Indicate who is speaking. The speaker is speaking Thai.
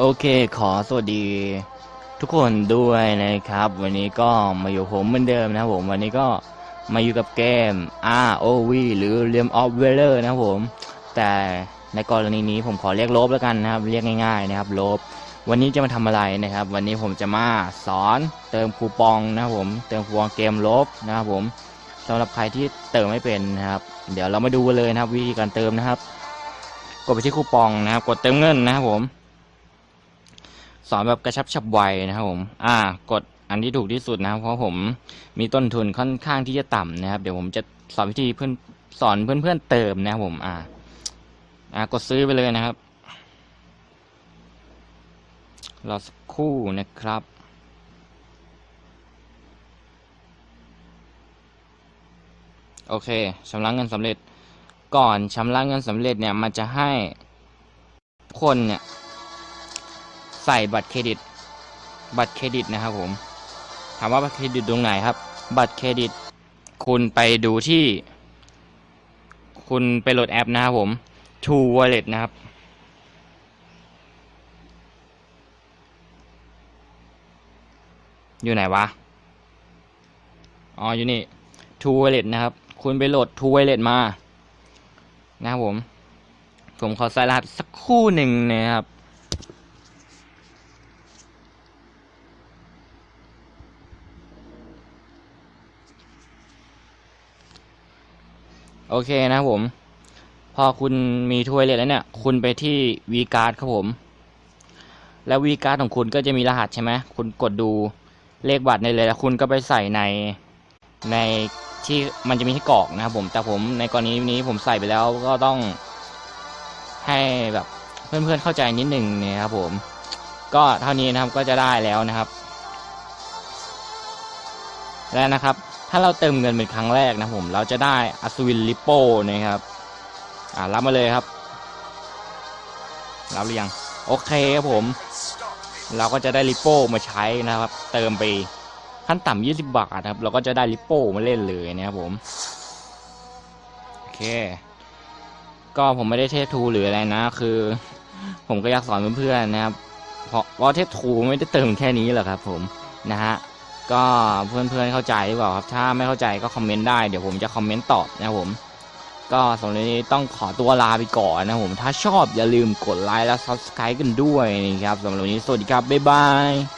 Speaker 1: โอเค ขอสวัสดี ทุกคนด้วยนะครับ วันนี้ก็มาอยู่ผมเหมือนเดิมนะครับผม วันนี้ก็มาอยู่กับเกม ROV หรือ Realm of Valor นะครับผม แต่ในกรณีนี้ผมขอเรียกลบแล้วกันนะครับ เรียกง่ายๆนะครับลบ วันนี้จะมาทำอะไรนะครับ วันนี้ผมจะมาสอนเติมคูปองนะครับผม เติมคูปองเกมลบนะครับผมสำหรับใครที่เติมไม่เป็นนะครับ เดี๋ยวเรามาดูกันเลยนะครับ วิธีการเติมนะครับ กดไปที่คูปองนะครับ กดเติมเงินนะครับผม สอนแบบกระชับฉับไวนะครับผม อ่ากดอันที่ถูกที่สุดนะครับ เพราะผมมีต้นทุนค่อนข้างที่จะต่ำนะครับ เดี๋ยวผมจะสอนวิธีเพื่อนสอนเพื่อนๆเติมนะครับผม อ่า อ่ากดซื้อไปเลยนะครับรอสักครู่นะครับโอเคชำระเงินสำเร็จ ก่อนชำระเงินสำเร็จเนี่ย มันจะให้คนเนี่ย ใส่บัตรเครดิต บัตรเครดิตนะครับผมถามว่าบัตรเครดิตตรงไหนครับ บัตรเครดิต คุณไปดูที่ คุณไปโหลดแอปนะครับผม True Wallet นะครับอยู่ไหนวะ อ๋อ อยู่นี่ True Wallet นะครับ คุณไปโหลด True Wallet มา นะครับผม ผมขอใส่รหัสสักคู่หนึ่งนะครับ โอเคนะผม พอคุณมีถ้วยเลยแล้วเนี่ย คุณไปที่ v ีการ์ดครับผม แล้ว v ีการ์ดของคุณก็จะมีรหัสใช่ไหมคุณกดดูเลขบัตรในเลยแล้วคุณก็ไปใส่ในในที่มันจะมีที่กรอกนะครับผม แต่ผมในกรณีนี้ผมใส่ไปแล้วก็ต้องให้แบบเพื่อนๆเข้าใจนิดหนึ่งนะครับผม ก็เท่านี้นะครับก็จะได้แล้วนะครับ แล้นะครับ ถ้าเราเติมเงินเป็นครั้งแรกนะผม เราจะได้อัศวินลิโป้นะครับ อ่ารับมาเลยครับ รับหรือยัง โอเคครับผม เราก็จะได้ลิโป้มาใช้นะครับ เติมไปขั้นต่ำ20 บาทครับ เราก็จะได้ลิโป้มาเล่นเลยนะครับผม โอเค ก็ผมไม่ได้เทพทูหรืออะไรนะ คือ ผมก็อยากสอนเพื่อนๆนะครับ เพราะว่าเทพทูไม่ได้เติมแค่นี้หรอกครับ ผม นะฮะ ก็เพื่อนๆเข้าใจหรือเปล่าครับ ถ้าไม่เข้าใจก็คอมเมนต์ได้เดี๋ยวผมจะคอมเมนต์ตอบนะครับผม ก็สำหรับวันนี้ต้องขอตัวลาไปก่อนนะผม ถ้าชอบอย่าลืมกดไลค์และ Subscribe กันด้วยนะครับสำหรับวันนี้สวัสดีครับบ๊ายบาย